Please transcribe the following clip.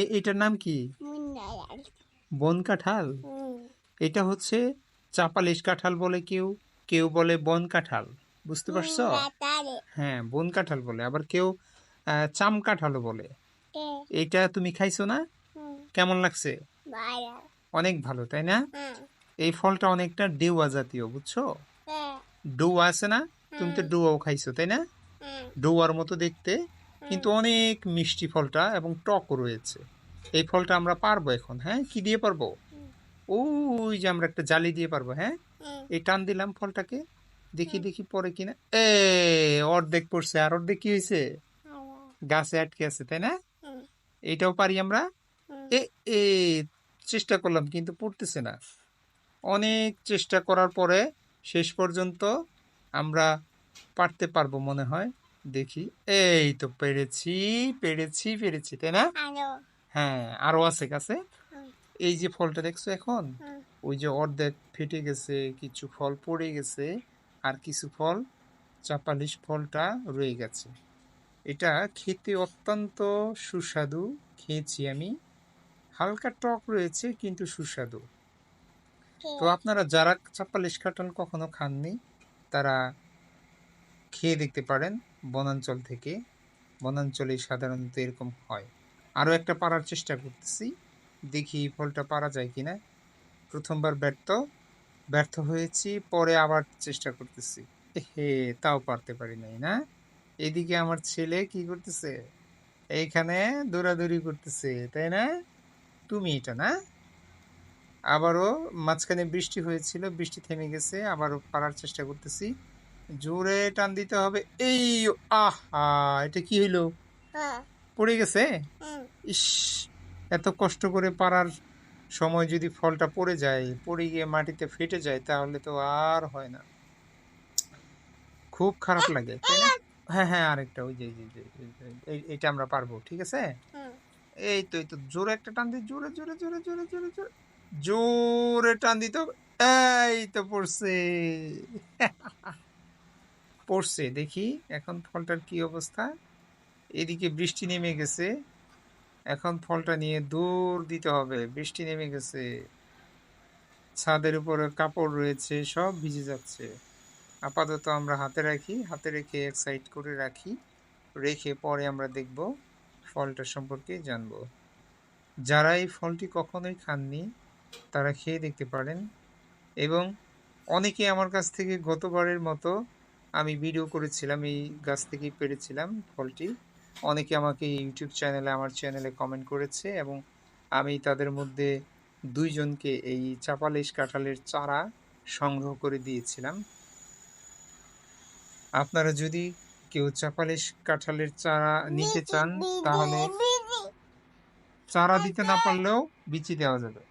এটার নাম কি? বন কাঁঠাল? এটা হচ্ছে চাপালিশ কাঁঠাল বলে কেউ কেউ বলে বন কাঁঠাল। বুঝতে পারছ? হ্যাঁ বন কাঁঠাল বলে। আবার কেউ চাম কাঁঠালও বলে। কে? এইটা তুমি খাইছো না? কেমন লাগছে? অনেক ভালো তাই না? এই ফলটা অনেকটা ডেওয়া জাতীয় বুঝছ? হ্যাঁ। ডৌয়া আছে না? তুমি তো ডোয়াও খাইছো তাই না? ডোয়ার মতো দেখতে। কিন্তু অনেক মিষ্টি ফলটা এবং টকও রয়েছে। এই ফলটা আমরা পারব এখন হ্যাঁ? কি দিয়ে পারব? ওই যে আমরা একটা জালি দিয়ে পারব হ্যাঁ? এই টান দিলাম ফলটাকে দেখি দেখি পরে কিনা। এ অর্ধেক পড়ছে আর অর্ধেক কি হয়েছে? গাছে আটকে আছে তাই না? হুম। এইটাও পারি আমরা? এ এ চেষ্টা করলাম কিন্তু পড়তেছে না। অনেক চেষ্টা করার পরে শেষ পর্যন্ত আমরা পারতে পারব মনে হয়। দেখি। এই তো পেরেছি পেরেছি পেরেছি তাই না? হ্যাঁ আরও আছে কাছে। এই যে ফলটা দেখছ এখন? ওই যে অর্ধেক ফেটে গেছে কিছু ফল পড়ে গেছে আর কিছু ফল চাপালিশ ফলটা রয়ে গেছে। এটা খেতে অত্যন্ত সুস্বাদু খেয়েছি আমি। হালকা টক রয়েছে কিন্তু সুস্বাদু। তো আপনারা যারা চাপালিশ কাঁঠাল কখনো খাননি তারা খেয়ে দেখতে পারেন বনাঞ্চল থেকে। বনাঞ্চলে সাধারণত এরকম হয়। আরও একটা পারার চেষ্টা করতেছি। দেখি ফলটা পারা যায় কি না প্রথমবার ব্যর্থ। ব্যর্থ হয়েছি, পরে আবার চেষ্টা করতেছি। হে তাও পারতে পারি নাই, না? এদিকে আমার ছেলে কি করতেছে? এইখানে দৌড়াদৌড়ি করতেছে, তাই না? তুমি এটা, না? আবারও মাঝখানে বৃষ্টি হয়েছিল, বৃষ্টি থেমে গেছে, আবারও পারার চেষ্টা করতেছি। জোরে টান দিতে হবে। এই আহা এটা কি হইল? হ্যাঁ। পড়ে গেছে? ইস এত কষ্ট করে পারার সময় যদি ফলটা পড়ে যায় পড়ে গিয়ে মাটিতে ফেটে যায় তাহলে তো আর হয় না। খুব খারাপ লাগে তাই না? হ্যাঁ হ্যাঁ আরেকটা ওই যে এই যে- এই যে- এই- এইটা আমরা পারব ঠিক আছে? এই তো এই তো জোরে একটা টান দিই জোরে জোরে জোরে জোরে জোরে জোরে জোরে টান দিতে হবে। এই তো পড়ছে। পড়ছে, দেখি এখন ফলটার কি অবস্থা। এদিকে বৃষ্টি নেমে গেছে। এখন ফলটা নিয়ে দূর দিতে হবে। বৃষ্টি নেমে গেছে। ছাদের উপরে কাপড় রয়েছে, সব ভিজে যাচ্ছে। আপাতত আমরা হাতে রাখি। হাতে রেখে এক সাইড করে রাখি। রেখে পরে আমরা দেখব ফলটা সম্পর্কে জানব। যারা এই ফলটি কখনোই খাননি, তারা খেয়ে দেখতে পারেন। এবং অনেকে আমার কাছ থেকে গতবারের মতো আমি ভিডিও করেছিলাম, এই গাছ থেকেই পেরেছিলাম ফলটি। অনেকে আমাকে ইউটিউব চ্যানেলে আমার চ্যানেলে কমেন্ট করেছে এবং আমি তাদের মধ্যে দুইজনকে এই চাপালিশ কাঁঠালের চারা সংগ্রহ করে দিয়েছিলাম। আপনারা যদি কেউ চাপালিশ কাঁঠালের চারা নিতে চান, তাহলে চারা দিতে না পারলেও বিচি দেওয়া যাবে।